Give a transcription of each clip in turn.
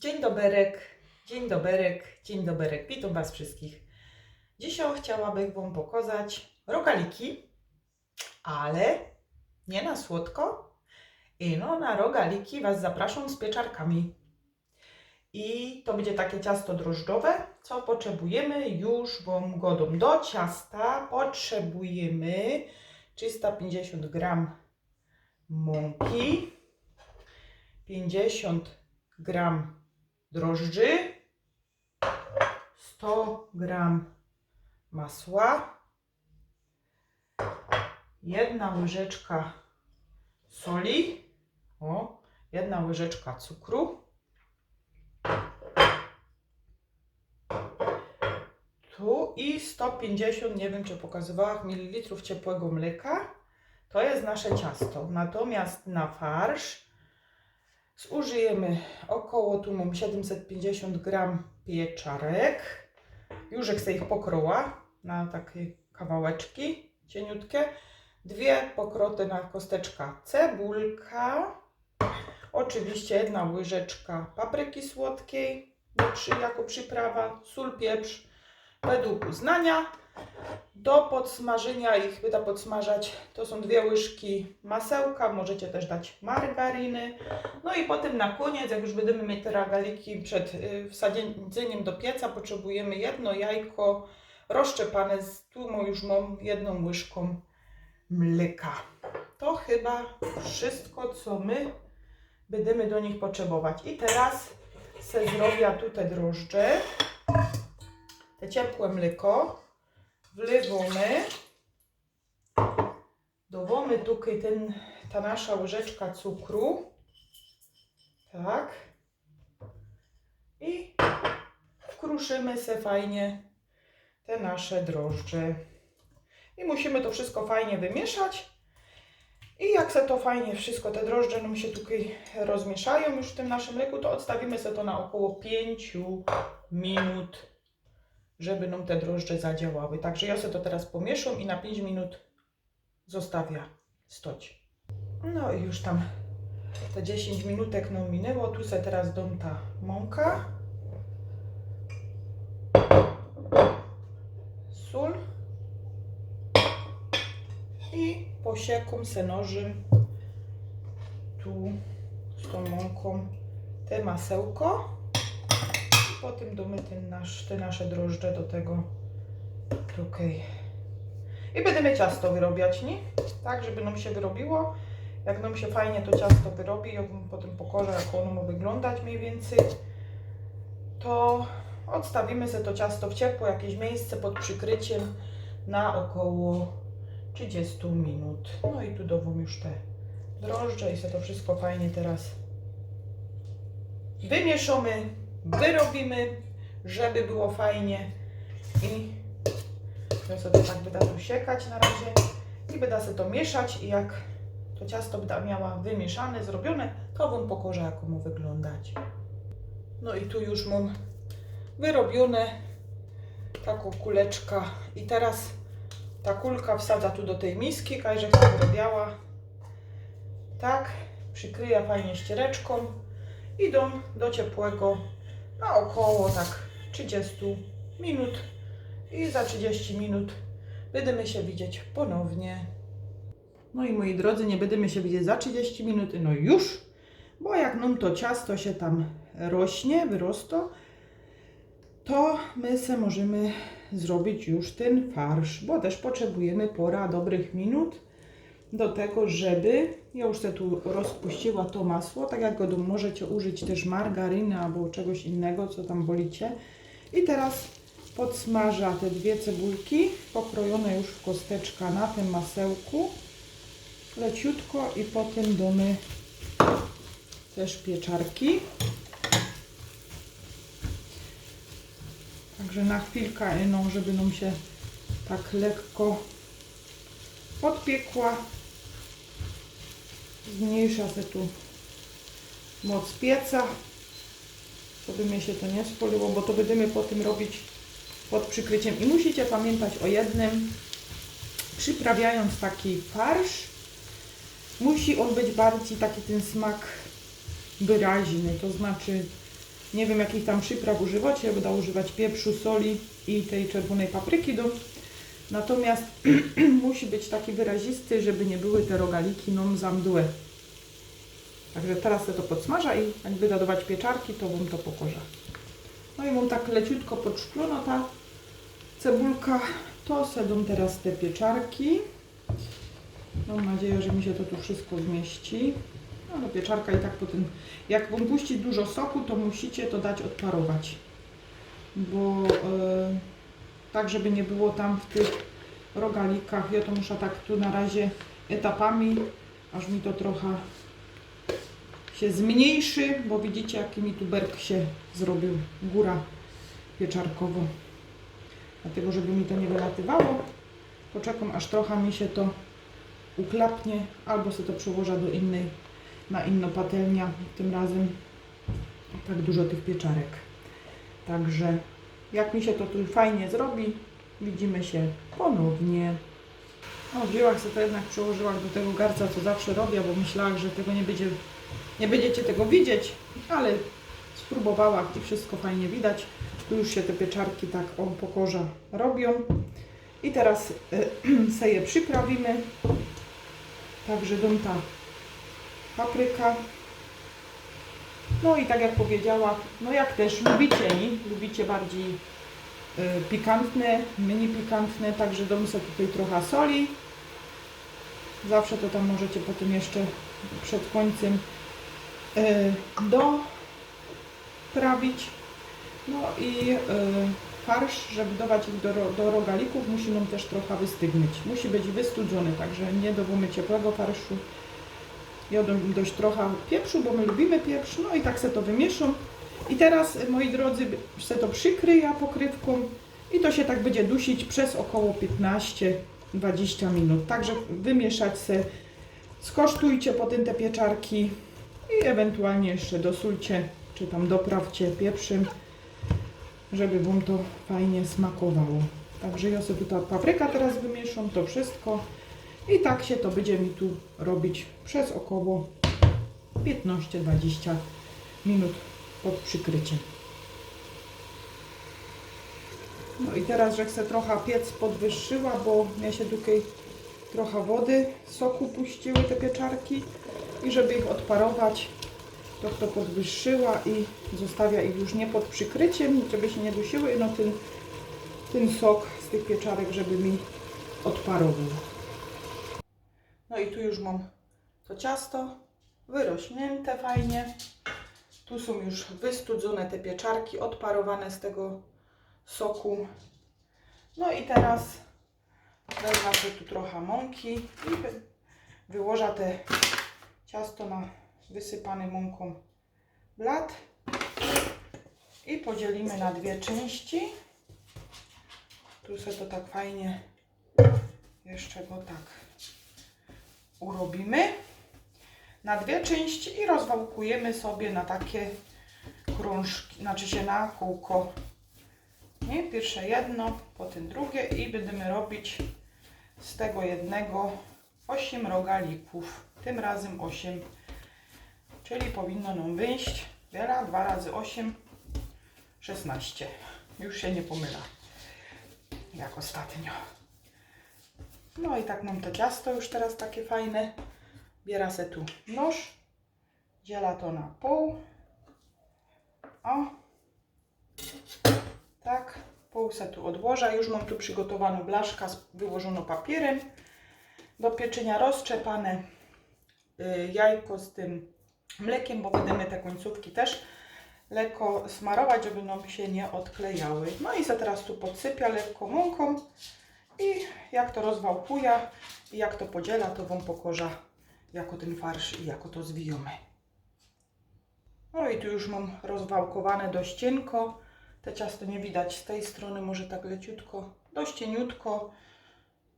Dzień doberek, dzień doberek, dzień doberek. Witam Was wszystkich. Dzisiaj chciałabym Wam pokazać rogaliki, ale nie na słodko. I no na rogaliki Was zapraszam z pieczarkami. I to będzie takie ciasto drożdżowe. Co potrzebujemy? Już Wam godą. Do ciasta potrzebujemy 350 gram mąki, 50 gram drożdży, 100 gram masła, jedna łyżeczka soli, o, jedna łyżeczka cukru, tu i 150, nie wiem czy pokazywałam, mililitrów ciepłego mleka. To jest nasze ciasto. Natomiast na farsz zużyjemy około, tu mam 750 gram pieczarek. Już sobie ich pokroła na takie kawałeczki cieniutkie. Dwie pokroty na kosteczka cebulka. Oczywiście jedna łyżeczka papryki słodkiej jako przyprawa, sól, pieprz według uznania. Do podsmażenia ich wyda podsmażać to są dwie łyżki masełka, możecie też dać margaryny. No i potem na koniec, jak już będziemy mieć te ragaliki przed y, wsadzeniem do pieca, potrzebujemy jedno jajko rozszczepane z tłumu już mam jedną łyżką mleka. To chyba wszystko, co my będziemy do nich potrzebować. I teraz se zrobię tutaj drożdże, ciepłe mleko wlewamy, dowamy tutaj ten, ta nasza łyżeczka cukru, tak, i wkruszymy se fajnie te nasze drożdże. I musimy to wszystko fajnie wymieszać. I jak se to fajnie wszystko, te drożdże nam się tutaj rozmieszają już w tym naszym mleku, to odstawimy se to na około 5 minut żeby nam te drożdże zadziałały. Także ja sobie to teraz pomieszam i na 5 minut zostawię stoć. No i już tam te 10 minutek nam minęło. Tu se teraz dom ta mąka. Sól. I posiekum se nożem tu z tą mąką te masełko. Potem domy ten nasz, te nasze drożdże do tego tutaj. I będziemy ciasto wyrobiać, nie? Tak, żeby nam się wyrobiło. Jak nam się fajnie to ciasto wyrobi, ja potem pokażę, jak ono ma wyglądać mniej więcej, to odstawimy sobie to ciasto w ciepło, jakieś miejsce pod przykryciem na około 30 minut. No i tu dowam już te drożdże i sobie to wszystko fajnie teraz wymieszamy wyrobimy, żeby było fajnie. I ja sobie tak będę tu siekać na razie. I będę sobie to mieszać. I jak to ciasto będę miała wymieszane, zrobione, to Wam pokażę jak mu wyglądać. No i tu już mam wyrobione taką kuleczka i teraz ta kulka wsadza tu do tej miski, kajże się wyrobiała. Tak, przykryję fajnie ściereczką. Idą do ciepłego na około tak 30 minut. I za 30 minut będziemy się widzieć ponownie. No i moi drodzy, nie będziemy się widzieć za 30 minut, no już, bo jak nam to ciasto się tam rośnie, wyrosto, to my se możemy zrobić już ten farsz, bo też potrzebujemy pora dobrych minut do tego, żeby, ja już sobie tu rozpuściła to masło, tak jak go możecie użyć też margaryny albo czegoś innego, co tam wolicie. I teraz podsmaża te dwie cebulki, pokrojone już w kosteczka na tym masełku, leciutko i potem domy też pieczarki. Także na chwilkę, no, żeby nam się tak lekko podpiekła. Zmniejsza się tu moc pieca, żeby mnie się to nie spoliło, bo to będziemy po tym robić pod przykryciem. I musicie pamiętać o jednym, przyprawiając taki farsz, musi on być bardziej taki ten smak wyraźny, to znaczy Nie wiem jakich tam przypraw używacie, będę używać pieprzu, soli i tej czerwonej papryki do. Natomiast musi być taki wyrazisty, żeby nie były te rogaliki no za mdłe. Także teraz to podsmaża i jak będę dodawać pieczarki, to wam to pokorza. No i mam tak leciutko podszklona ta cebulka. To sedą teraz te pieczarki. Mam nadzieję, że mi się to tu wszystko zmieści. No, no pieczarka i tak po tym, jak wam puści dużo soku, to musicie to dać odparować. Bo e, tak, żeby nie było tam w tych rogalikach, ja to muszę tak tu na razie etapami, aż mi to trochę się zmniejszy, bo widzicie jaki mi tu berk się zrobił, góra pieczarkowo. Dlatego, żeby mi to nie wylatywało, poczekam aż trochę mi się to uklapnie, albo sobie to przełożę do innej, na inną patelnię, tym razem tak dużo tych pieczarek. Także jak mi się to tu fajnie zrobi, widzimy się ponownie. No, wzięłam sobie to jednak przełożyłam do tego garca, co zawsze robię, bo myślałam, że tego nie będzie, nie będziecie tego widzieć, ale spróbowałam i wszystko fajnie widać. Tu już się te pieczarki tak o pokorza robią. I teraz y, se je przyprawimy. Także dom ta papryka. No i tak jak powiedziała, no jak też lubicie, nie? lubicie bardziej y, pikantne, mini pikantne, także dam sobie tutaj trochę soli. Zawsze to tam możecie potem jeszcze przed końcem y, doprawić. No i y, farsz, żeby dawać ich do, do rogalików, musi nam też trochę wystygnieć. Musi być wystudzony, także nie dowómy ciepłego farszu. Ja dam dość trochę pieprzu, bo my lubimy pieprz, no i tak se to wymieszam. I teraz, y, moi drodzy, se to przykryję pokrywką i to się tak będzie dusić przez około 15-20 minut. Także wymieszać se, skosztujcie potem te pieczarki i ewentualnie jeszcze dosulcie, czy tam doprawcie pieprzem, żeby Wam to fajnie smakowało. Także ja sobie tutaj papryka teraz wymieszam, to wszystko. I tak się to będzie mi tu robić przez około 15-20 minut pod przykryciem. No i teraz, że chcę trochę piec podwyższyła, bo ja się tutaj trochę wody, soku puściły te pieczarki i żeby ich odparować, to to podwyższyła i zostawia ich już nie pod przykryciem, żeby się nie dusiły, no ten, ten sok z tych pieczarek, żeby mi odparował. I tu już mam to ciasto wyrośnięte fajnie. Tu są już wystudzone te pieczarki, odparowane z tego soku. No i teraz wezmę sobie tu trochę mąki i wy- wyłożę te ciasto na wysypany mąką blat i podzielimy na dwie części. Tu sobie to tak fajnie jeszcze go tak urobimy na dwie części i rozwałkujemy sobie na takie krążki, znaczy się na kółko. Nie? Pierwsze jedno, potem drugie i będziemy robić z tego jednego 8 rogalików. Tym razem 8. Czyli powinno nam wyjść wiele, 2 razy 8, 16. Już się nie pomyla. Jak ostatnio. No i tak mam to ciasto już teraz takie fajne. Biera se tu nóż, dziela to na pół. O, tak, pół se tu odłożę. Już mam tu przygotowaną blaszkę z wyłożoną papierem. Do pieczenia rozczepane y, jajko z tym mlekiem, bo będziemy te końcówki też lekko smarować, żeby nam się nie odklejały. No i se teraz tu podsypię lekko mąką i jak to rozwałkuję i jak to podziela, to Wam pokorza jako ten farsz i jako to zwijamy. No i tu już mam rozwałkowane dość cienko. Te ciasto nie widać z tej strony, może tak leciutko, dość cieniutko.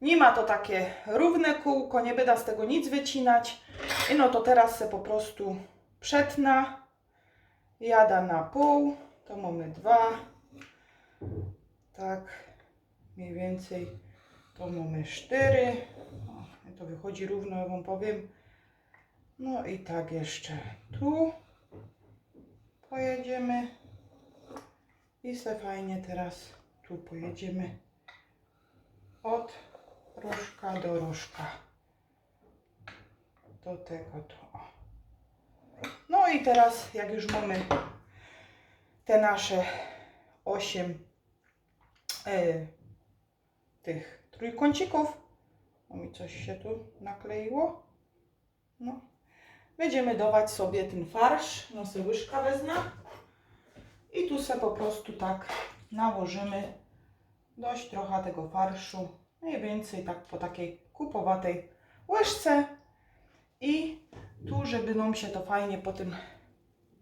Nie ma to takie równe kółko, nie będę z tego nic wycinać. I no to teraz se po prostu przetna, jada na pół, to mamy dwa, tak, mniej więcej to mamy cztery, o, to wychodzi równo, ja Wam powiem. No i tak jeszcze tu pojedziemy i se fajnie teraz tu pojedziemy od rożka do rożka. Do tego tu. No i teraz, jak już mamy te nasze 8 e, tych trójkącików, no mi coś się tu nakleiło. No. Będziemy dawać sobie ten farsz, no sobie łyżka wezmę i tu sobie po prostu tak nałożymy dość trochę tego farszu, mniej więcej tak po takiej kupowatej łyżce i tu, żeby nam się to fajnie potem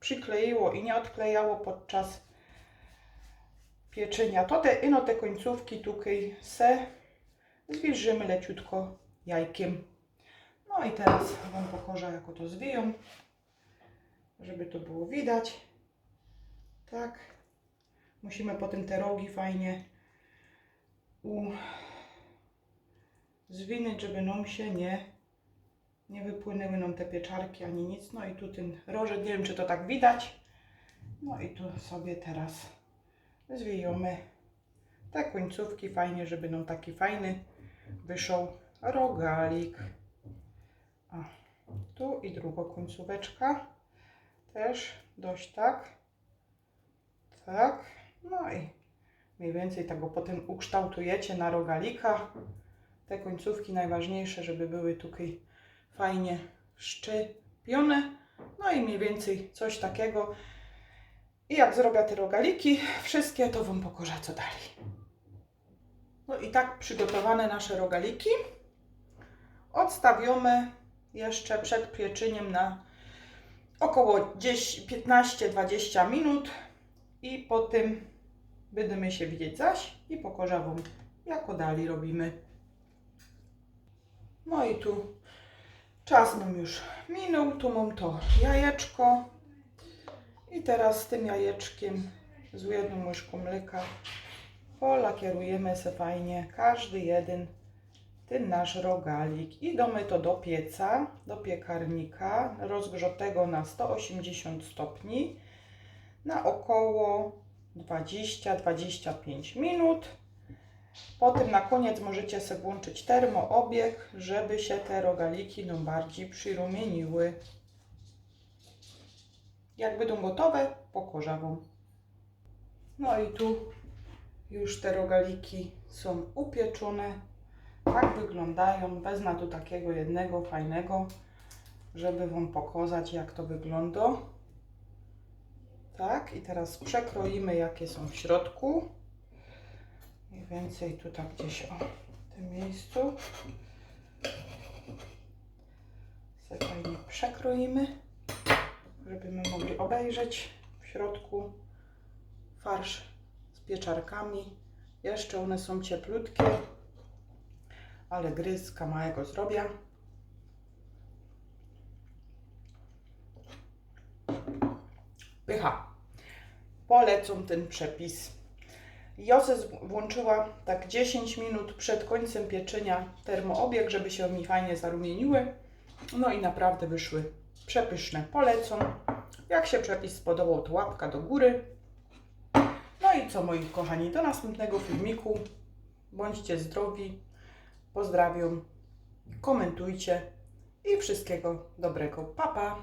przykleiło i nie odklejało podczas pieczenia, to te, ino te końcówki tutaj se zwilżymy leciutko jajkiem. No i teraz Wam pokażę, jak to zwiją, żeby to było widać. Tak. Musimy potem te rogi fajnie u... zwinąć, żeby nam się nie, nie wypłynęły nam te pieczarki ani nic. No i tu ten rożek, nie wiem czy to tak widać. No i tu sobie teraz zwijamy te końcówki fajnie, żeby nam taki fajny wyszł rogalik. O, tu i druga końcóweczka. Też dość tak. Tak. No i mniej więcej tego potem ukształtujecie na rogalika. Te końcówki najważniejsze, żeby były tutaj fajnie szczypione. No i mniej więcej coś takiego. I jak zrobię te rogaliki, wszystkie, to Wam pokażę co dalej. No i tak przygotowane nasze rogaliki. Odstawiamy jeszcze przed pieczeniem na około 15-20 minut i potem będziemy się widzieć zaś i pokażę Wam, jak dalej robimy. No i tu czas nam już minął, tu mam to jajeczko teraz tym jajeczkiem z jedną łyżką mleka polakierujemy se fajnie każdy jeden ten nasz rogalik i damy to do pieca, do piekarnika rozgrzotego na 180 stopni na około 20-25 minut. Potem na koniec możecie sobie włączyć termoobieg, żeby się te rogaliki no bardziej przyrumieniły. Jak będą gotowe, pokażę Wam. No i tu już te rogaliki są upieczone. Tak wyglądają. Wezmę tu takiego jednego fajnego, żeby Wam pokazać, jak to wygląda. Tak, i teraz przekroimy, jakie są w środku. Mniej więcej tutaj gdzieś o w tym miejscu. Fajnie przekroimy, żebyśmy mogli obejrzeć w środku farsz z pieczarkami. Jeszcze one są cieplutkie, ale gryzka małego zrobię. Pycha. Polecam ten przepis. Josy włączyła tak 10 minut przed końcem pieczenia termoobieg, żeby się mi fajnie zarumieniły. No i naprawdę wyszły przepyszne. Polecam. Jak się przepis spodobał, to łapka do góry. No i co moi kochani, do następnego filmiku. Bądźcie zdrowi. Pozdrawiam. Komentujcie i wszystkiego dobrego. Pa, pa.